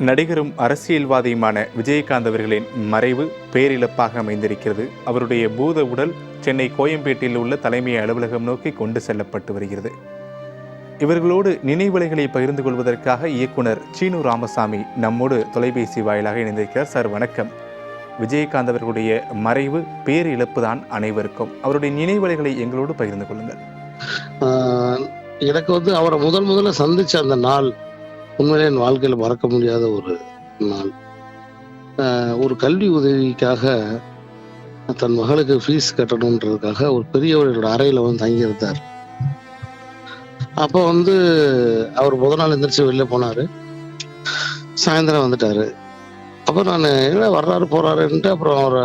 நடிகரும் அரசியல்வாதியுமான விஜயகாந்த் அவர்களின் மறைவு பேரிழப்பாக அமைந்திருக்கிறது. அவருடைய பூத உடல் சென்னை கோயம்பேட்டில் உள்ள தலைமை அலுவலகம் நோக்கி கொண்டு செல்லப்பட்டு வருகிறது. இவர்களோடு நினைவலைகளை பகிர்ந்து கொள்வதற்காக இயக்குனர் சீனு ராமசாமி நம்மோடு தொலைபேசி வாயிலாக இணைந்திருக்கிறார். சார் வணக்கம். விஜயகாந்த் அவர்களுடைய மறைவு பேரிழப்பு தான் அனைவருக்கும். அவருடைய நினைவலைகளை எங்களோடு பகிர்ந்து கொள்ளுங்கள். எனக்கு வந்து அவரை முதல் முதல்ல சந்திச்ச அந்த நாள் உண்மையிலே என் வாழ்க்கையில் மறக்க முடியாத ஒரு நாள். ஒரு கல்வி உதவிக்காக தன் மகளுக்கு ஃபீஸ் கட்டணுன்றதுக்காக ஒரு பெரியவரோட அறையில் வந்து தங்கியிருந்தார் அப்போ வந்து அவர் முத நாள் எந்திரிச்சு வெளில போனார். சாயந்தரம் வந்துட்டாரு. அப்போ நான் என்ன வர்றாரு போறாருன்ட்டு அப்புறம் அவரை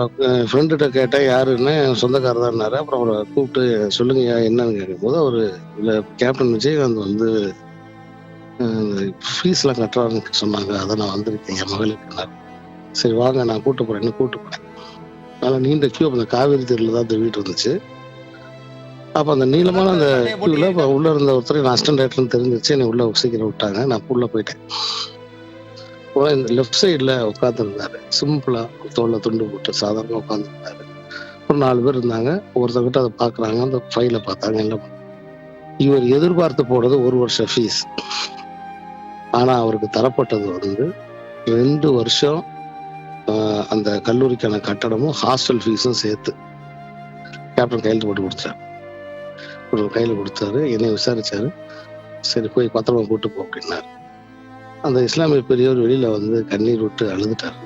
ஃப்ரெண்டுகிட்ட கேட்டேன் யாருன்னு? சொந்தக்காரர் தான்னாரு அப்புறம் அவரை கூப்பிட்டு சொல்லுங்க என்னன்னு? கேட்கும்போது அவர் இல்லை கேப்டன் விஜயகாந்த் வந்து ஃபீஸ்லாம் கட்டுறாருன்னு சொன்னாங்க. அதை நான் வந்திருக்கேன். என் மகளுக்கு சரி வாங்க நான் கூட்டு போறேன்னு கூட்டு போனேன் அதனால நீண்ட கியூ அந்த காவேரி தெருவில் தான் அந்த வீடு இருந்துச்சு. அப்போ அந்த நீளமான அந்த கியூவில் இப்போ உள்ள இருந்த ஒருத்தர் நான் அசிஸ்டன்ட் டேரக்டர்னு தெரிஞ்சிச்சு என்னை உள்ள சீக்கிரம் விட்டாங்க. நான் உள்ள போயிட்டேன். இந்த லெஃப்ட் சைடில் உட்காந்துருந்தாரு சிம்பிளா தோல்ல துண்டு போட்டு சாதாரணமாக உட்காந்துருந்தாரு ஒரு நாலு பேர் இருந்தாங்க. ஒருத்தர்கிட்ட அதை பார்க்குறாங்க அந்த ஃபைலை பார்த்தாங்க. என்ன பண்ண- இவர் எதிர்பார்த்து போனது ஒரு வருஷம் ஃபீஸ் ஆனா அவருக்கு தரப்பட்டது வந்து ரெண்டு வருஷம் ஆஹ், அந்த கல்லூரிக்கான கட்டடமும் ஹாஸ்டல் ஃபீஸும் சேர்த்து கேப்டன் கையில் போட்டு கொடுத்தாரு. ஒரு கையில் கொடுத்தாரு என்னை விசாரிச்சாரு. சரி போய் பத்திரமா கூட்டு போ அப்படின்னாரு. அந்த இஸ்லாமிய பெரியவர் வெளியில வந்து கண்ணீர் விட்டு அழுதுட்டாரு.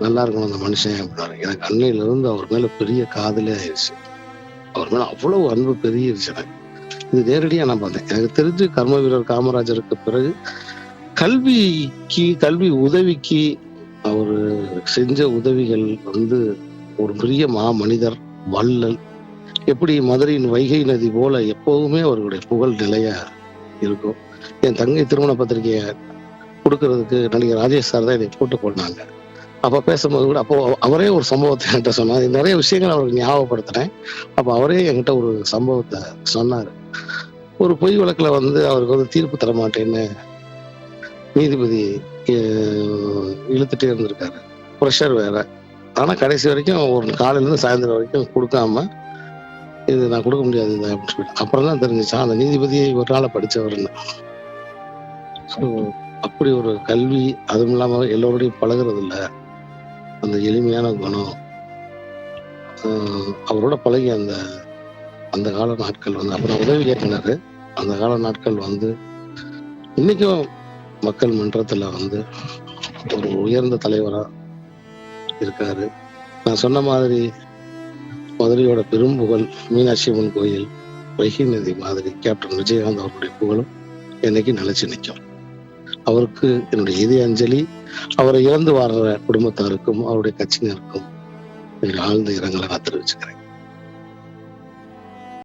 நல்லா இருக்கணும் அந்த மனுஷன் அப்படின்னாரு. எனக்கு அன்னையில இருந்து அவர் மேல பெரிய காதலே ஆயிடுச்சு அவர் மேல அவ்வளவு அன்பு பெருகிருச்சு எனக்கு. இது நேரடியா நான் பார்த்தேன். எனக்கு தெரிஞ்சு கர்ம வீரர் காமராஜருக்கு பிறகு கல்விக்கு கல்வி உதவிக்கு அவர் செஞ்ச உதவிகள் வந்து ஒரு பெரிய மா மனிதர் வள்ளல். எப்படி மதுரையின் வைகை நதி போல எப்போவுமே அவர்களுடைய புகழ் நிலையா இருக்கும். என் தங்கை திருமண பத்திரிகையை கொடுக்கறதுக்கு நடிகர் ராஜேஷ் சார் தான் இதை போட்டு போனாங்க. அப்ப பேசும்போது கூட அப்போ அவரே ஒரு சம்பவத்தை என்கிட்ட சொன்னார். நிறைய விஷயங்கள் அவருக்கு ஞாபகப்படுத்தினேன் அப்ப அவரே என்கிட்ட ஒரு சம்பவத்தை சொன்னாரு. ஒரு பொய் வழக்குல வந்து அவருக்கு வந்து தீர்ப்பு தர மாட்டேன்னு நீதிபதி இழுத்துட்டே இருந்திருக்காரு. ப்ரெஷர் வேற. ஆனா கடைசி வரைக்கும் ஒரு காலையில இருந்து சாயந்தரம் வரைக்கும் கொடுக்காம இது நான் கொடுக்க முடியாது இது அப்படின்னு சொல்லிட்டு. அப்புறம் தான் தெரிஞ்சுச்சா அந்த நீதிபதியை ஒரு நாளை படிச்சவர்னு. ஸோ அப்படி ஒரு கல்வி அதுவும் இல்லாமல் எல்லோருடையும் பழகிறது இல்லை அந்த எளிமையான குணம். ஆஹ் அவரோட பழகி அந்த அந்த கால நாட்கள் வந்து அப்புறம் உதவி இயக்குனர். அந்த கால நாட்கள் வந்து இன்னைக்கும் மக்கள் மன்றத்தில் வந்து ஒரு உயர்ந்த தலைவராக இருக்காரு. நான் சொன்ன மாதிரி மதுரையோட பெரும் புகழ் மீனாட்சி அம்மன் கோயில் வைகை நதி மாதிரி கேப்டன் விஜயகாந்த் அவருடைய புகழும் என்னைக்கு நிலைச்சு நிற்கும். அவருக்கு என்னுடைய இதய அஞ்சலி அவரை இழந்து வாடுற குடும்பத்தாருக்கும் அவருடைய கட்சியினருக்கும் ஆழ்ந்த இரங்கலை நான் தெரிவிச்சுக்கிறேன்.